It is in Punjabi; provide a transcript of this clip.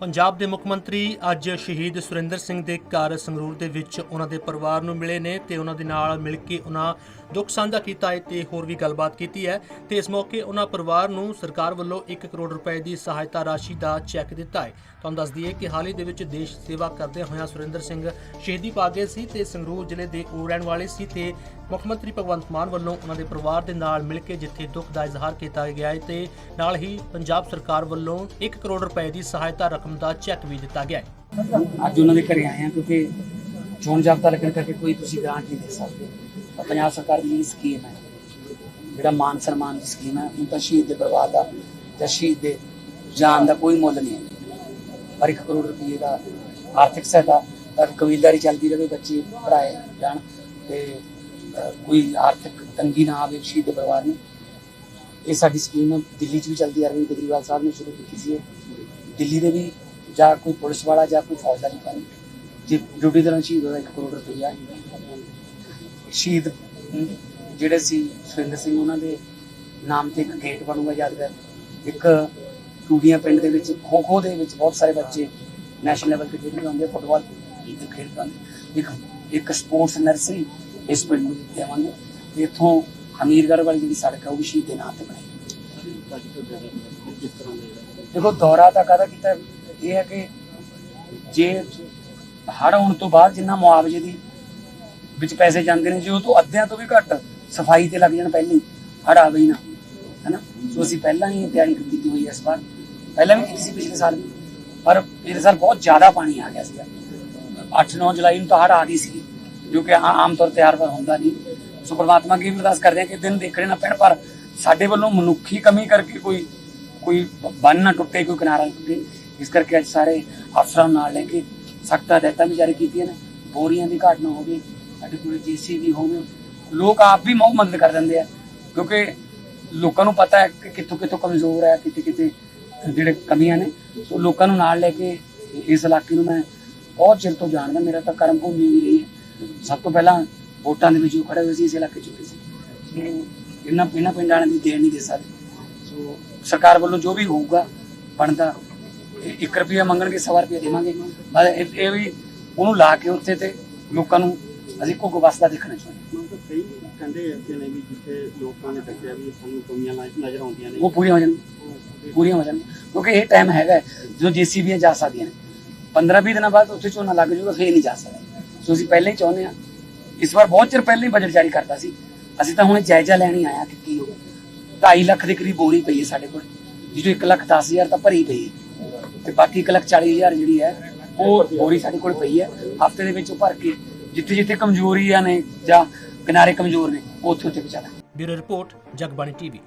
ਪੰਜਾਬ ਦੇ ਮੁੱਖ ਮੰਤਰੀ ਅੱਜ ਸ਼ਹੀਦ ਸੁਰਿੰਦਰ ਸਿੰਘ ਦੇ ਘਰ ਸੰਗਰੂਰ ਦੇ ਵਿੱਚ ਉਹਨਾਂ ਦੇ ਪਰਿਵਾਰ ਨੂੰ ਮਿਲੇ ਨੇ ਤੇ ਉਹਨਾਂ ਦੇ ਨਾਲ ਮਿਲ ਕੇ ਉਹਨਾਂ ਦੁੱਖ ਸਾਂਝਾ ਕੀਤਾ ਹੈ ਤੇ ਹੋਰ ਵੀ ਗੱਲਬਾਤ ਕੀਤੀ ਹੈ ਤੇ ਇਸ ਮੌਕੇ ਉਹਨਾਂ ਪਰਿਵਾਰ ਨੂੰ ਸਰਕਾਰ ਵੱਲੋਂ 1 ਕਰੋੜ ਰੁਪਏ ਦੀ ਸਹਾਇਤਾ ਰਾਸ਼ੀ ਦਾ ਚੈੱਕ ਦਿੱਤਾ ਹੈ। ਤੁਹਾਨੂੰ ਦੱਸ ਦਈਏ ਕਿ ਹਾਲ ਹੀ ਦੇ ਵਿੱਚ ਦੇਸ਼ ਸੇਵਾ ਕਰਦੇ ਹੋਇਆਂ ਸੁਰਿੰਦਰ ਸਿੰਘ ਸ਼ਹੀਦੀ ਪਾ ਗਏ ਸੀ ਤੇ ਸੰਗਰੂਰ ਜ਼ਿਲ੍ਹੇ ਦੇ ਉਹ ਰਹਿਣ ਵਾਲੇ ਸੀ ਤੇ ਮੁੱਖ ਮੰਤਰੀ ਭਗਵੰਤ ਮਾਨ ਵੱਲੋਂ ਉਹਨਾਂ ਦੇ ਪਰਿਵਾਰ ਦੇ ਨਾਲ ਮਿਲ ਕੇ ਜਿੱਥੇ ਦੁੱਖ ਦਾ ਇਜ਼ਹਾਰ ਕੀਤਾ ਗਿਆ ਹੈ ਤੇ ਨਾਲ ਹੀ ਪੰਜਾਬ ਸਰਕਾਰ ਵੱਲੋਂ 1 ਕਰੋੜ ਰੁਪਏ ਦੀ ਸਹਾਇਤਾ ਰਕਮ ਦਾ ਚੈੱਕ ਵੀ ਦਿੱਤਾ ਗਿਆ ਅੱਜ ਉਹਨਾਂ ਦੇ ਘਰੇ ਆਏ ਹਾਂ ਕਿਉਂਕਿ ਚੋਣ ਜਾਬਤਾ ਲੱਗਣ ਕਰਕੇ ਕੋਈ ਤੁਸੀਂ ਗ੍ਰਾਂਟ ਨਹੀਂ ਦੇ ਸਕਦੇ। ਪੰਜਾਬ ਸਰਕਾਰ ਦੀ ਸਕੀਮ ਹੈ, ਜਿਹੜਾ ਮਾਨ ਸਨਮਾਨ ਦੀ ਸਕੀਮ ਹੈ ਉਹ ਤਾਂ ਸ਼ਹੀਦ ਦੇ ਪਰਿਵਾਰ ਦਾ ਜਾਂ ਸ਼ਹੀਦ ਦੇ ਜਾਨ ਦਾ ਕੋਈ ਮੁੱਲ ਨਹੀਂ ਹੈ। ਪਰ 1 ਕਰੋੜ ਰੁਪਏ ਦਾ ਆਰਥਿਕ ਸਹਾਇਤਾ ਕਬੀਲਦਾਰੀ ਚੱਲਦੀ ਰਹੇ, ਬੱਚੇ ਪੜਾਏ ਜਾਣ ਤੇ ਕੋਈ ਆਰਥਿਕ ਤੰਗੀ ਨਾ ਆਵੇ ਸ਼ਹੀਦ ਦੇ ਪਰਿਵਾਰ ਨੂੰ। ਇਹ ਸਾਡੀ ਸਕੀਮ ਦਿੱਲੀ 'ਚ ਵੀ ਚੱਲਦੀ ਆ ਰਹੀ ਕੇਜਰੀਵਾਲ ਸਾਹਿਬ ਨੇ ਸ਼ੁਰੂ ਕੀਤੀ ਸੀ ਇਹ। ਦਿੱਲੀ ਦੇ ਵੀ ਜਾਂ ਕੋਈ ਪੁਲਿਸ ਵਾਲਾ ਜਾਂ ਕੋਈ ਫੌਜਦਾਰੀ ਪਾਣੀ ਜੇ ਡਿਊਟੀ ਦੌਰਾਨ ਸ਼ਹੀਦ ਹੋਇਆ 1 ਕਰੋੜ ਰੁਪਇਆ ਸ਼ਹੀਦ ਜਿਹੜੇ ਸੀ ਸੁਰਿੰਦਰ ਸਿੰਘ, ਉਹਨਾਂ ਦੇ ਨਾਮ ਤੇ ਇੱਕ ਗੇਟ ਬਣੂਗਾ ਯਾਦਗਾਰ ਇੱਕ ਟੂੜੀਆਂ ਪਿੰਡ ਦੇ ਵਿੱਚ ਖੋ ਖੋ ਦੇ ਵਿੱਚ ਬਹੁਤ ਸਾਰੇ ਬੱਚੇ ਨੈਸ਼ਨਲ ਲੈਵਲ ਤੇ ਖੇਡਦੇ ਹੁੰਦੇ ਫੁੱਟਬਾਲ ਖੇਡਦੇ ਹੁੰਦੇ ਇੱਕ ਇੱਕ ਸਪੋਰਟਸ ਨਰਸਰੀ ਇਸ ਪਿੰਡ ਨੂੰ ਦੇਵਾਂਗੇ ਤੇ ਇੱਥੋਂ ਹਮੀਰਗੜ੍ਹ ਵਾਲੀ ਜਿਹੜੀ ਸੜਕ ਹੈ ਉਹ ਵੀ ਸ਼ਹੀਦ ਦੇ ਨਾਂ ਤੇ ਬਣੇਗੀ ਦੇਖੋ, ਦੌਰਾ ਤਾਂ ਕਾਹਦਾ ਕੀਤਾ? ਇਹ ਹੈ ਕਿ ਜੇ ਹੜ ਆਉਣ ਤੋਂ ਬਾਅਦ ਜਿੰਨਾ ਮੁਆਵਜ਼ੇ ਦੀ ਵਿੱਚ ਪੈਸੇ ਜਾਂਦੇ ਨੇ, ਜੇ ਉਹ ਤੋਂ ਅੱਧਿਆਂ ਤੋਂ ਵੀ ਘੱਟ ਸਫ਼ਾਈ ਤੇ ਲੱਗ ਜਾਣ ਪਹਿਲਾਂ ਹੀ ਹੜ ਆਵੇ ਹੀ ਨਾ, ਹੈਨਾ? ਸੋ ਅਸੀਂ ਪਹਿਲਾਂ ਹੀ ਤਿਆਰੀ ਕੀਤੀ ਹੋਈ ਹੈ ਇਸ ਵਾਰ। ਪਹਿਲਾਂ ਵੀ ਕੀਤੀ ਸੀ ਪਿਛਲੇ ਸਾਲ ਵੀ, ਪਰ ਪਿਛਲੇ ਸਾਲ ਬਹੁਤ ਜ਼ਿਆਦਾ ਪਾਣੀ ਆ ਗਿਆ ਸੀ 8-9 ਜੁਲਾਈ ਨੂੰ ਤਾਂ ਹੜ ਆ ਗਈ ਸੀ ਜੋ ਕਿ ਆਮ ਤੌਰ ਤੇ ਹਰ ਵਾਰ ਹੁੰਦਾ ਨਹੀਂ। ਸੋ ਪ੍ਰਮਾਤਮਾ ਕੀ ਅਰਦਾਸ ਕਰਦੇ ਹਾਂ ਕਿ ਦਿਨ ਦੇਖਣੇ ਨਾ ਪੈਣ, ਪਰ ਸਾਡੇ ਵੱਲੋਂ ਮਨੁੱਖੀ ਕਮੀ ਕਰਕੇ ਕੋਈ ਕੋਈ ਬੰਨ ਨਾ ਟੁੱਟੇ, ਕੋਈ ਕਿਨਾਰਾ ਟੁੱਟੇ। ਇਸ ਕਰਕੇ ਅੱਜ ਸਾਰੇ ਅਫਸਰਾਂ ਨੂੰ ਨਾਲ ਲੈ ਕੇ ਸਖਤ ਹਦਾਇਤਾਂ ਵੀ ਜਾਰੀ ਕੀਤੀਆਂ ਨੇ। ਬੋਰੀਆਂ ਦੀ ਘਾਟ ਨਾ ਹੋਵੇ ਸਾਡੇ ਕੋਲ ਜੀਸੀਬੀ ਹੋਵੇ। ਲੋਕ ਆਪ ਵੀ ਬਹੁਤ ਮਦਦ ਕਰ ਦਿੰਦੇ ਆ, ਕਿਉਂਕਿ ਲੋਕਾਂ ਨੂੰ ਪਤਾ ਹੈ ਕਿ ਕਿੱਥੋਂ ਕਿੱਥੋਂ ਕਮਜ਼ੋਰ ਹੈ ਕਿਤੇ ਕਿਤੇ ਜਿਹੜੇ ਕਮੀਆਂ ਨੇ। ਸੋ ਲੋਕਾਂ ਨੂੰ ਨਾਲ ਲੈ ਕੇ ਇਸ ਇਲਾਕੇ ਨੂੰ ਮੈਂ ਬਹੁਤ ਚਿਰ ਤੋਂ ਜਾਣਦਾ, ਮੇਰਾ ਤਾਂ ਕਰਮ ਭੂਮੀ ਵੀ ਰਹੀ ਹੈ। ਸਭ ਤੋਂ ਪਹਿਲਾਂ ਵੋਟਾਂ ਦੇ ਵਿੱਚ ਜੋ ਖੜੇ ਹੋਏ ਸੀ, ਇਸ ਇਲਾਕੇ ਚ ਸੀ। ਸੋ ਇਹਨਾਂ ਇਹਨਾਂ ਪਿੰਡਾਂ ਵਾਲਿਆਂ ਦੀ ਦੇਣ ਨਹੀਂ ਦੇ ਸਕਦੇ। ਸੋ ਸਰਕਾਰ ਵੱਲੋਂ ਜੋ ਵੀ ਹੋਊਗਾ, ਬਣਦਾ 1 ਰੁਪਿਆ ਮੰਗਣਗੇ ਸਵਾ ਰੁਪਿਆ ਦੇਵਾਂਗੇ। ਬਸ ਇਹ ਇਹ ਵੀ ਉਹਨੂੰ ਲਾ ਕੇ ਉੱਥੇ ਤੇ ਲੋਕਾਂ ਨੂੰ ਅਸੀਂ ਘੁੱਗ ਵਸਦਾ ਦੇਖਣਾ ਚਾਹੁੰਦੇ ਹਾਂ। ਮਤਲਬ ਕਈ ਕਹਿੰਦੇ ਐਸੇ ਨੇ ਵੀ ਜਿੱਥੇ ਲੋਕਾਂ ਨੇ ਦੱਸਿਆ ਵੀ ਸਾਨੂੰ ਕਮੀਆਂ ਨਜ਼- ਨਜ਼ਰ ਆਉਂਦੀਆਂ ਨੇ। ਉਹ ਪੂਰੀਆਂ ਹੋ ਜਾਣਗੀਆਂ ਪੂਰੀਆਂ ਹੋ ਜਾਣਗੀਆਂ ਕਿਉਂਕਿ ਇਹ ਟਾਈਮ ਹੈਗਾ ਹੈ। ਜਦੋਂ ਜੀਸੀਬੀਆਂ ਜਾ ਸਕਦੀਆਂ ਨੇ। 15 20 ਦਿਨਾਂ ਬਾਅਦ ਉੱਥੇ ਝੋਨਾ ਲੱਗ ਜਾਊਗਾ ਫੇਰ ਨਹੀਂ ਜਾ ਸਕਦਾ। ਸੋ ਅਸੀਂ ਪਹਿਲਾਂ ਹੀ ਚਾਹੁੰਦੇ ਹਾਂ। ਇਸ ਵਾਰ ਬਹੁਤ ਚਿਰ ਪਹਿਲਾਂ ਹੀ ਬਜਟ ਜਾਰੀ ਕਰਤਾ ਸੀ। ਅਸੀਂ ਤਾਂ ਹੁਣ ਜਾਇਜ਼ਾ ਲੈਣ ਹੀ ਆਇਆ ਕਿ ਕੀ ਹੋਊ। 2.5 ਲੱਖ ਦੇ ਕਰੀਬ ਬੋਰੀ ਪਈ ਹੈ ਸਾਡੇ ਕੋਲ। ਜਿਹੋ 1 ਲੱਖ 10 ਹਜ਼ਾਰ ਤਾਂ ਭਰੀ ਪਈ ਹੈ। ਤੇ ਬਾਕੀ 1 ਲੱਖ 40 ਹਜ਼ਾਰ ਜਿਹੜੀ ਹੈ, ਉਹ ਬੋਰੀ ਸਾਡੇ ਕੋਲ ਪਈ ਹੈ। ਹਫ਼ਤੇ ਦੇ ਵਿੱਚ ਉਹ ਭਰ ਕੇ ਜਿੱਥੇ ਜਿੱਥੇ ਕਮਜ਼ੋਰੀਆਂ ਨੇ ਜਾਂ ਕਿਨਾਰੇ ਕਮਜ਼ੋਰ ਨੇ ਉੱਥੇ ਉੱਥੇ ਪਹੁੰਚਾਣਾ ਬਿਊਰੋ ਰਿਪੋਰਟ, ਜਗਬਾਣੀ ਟੀਵੀ।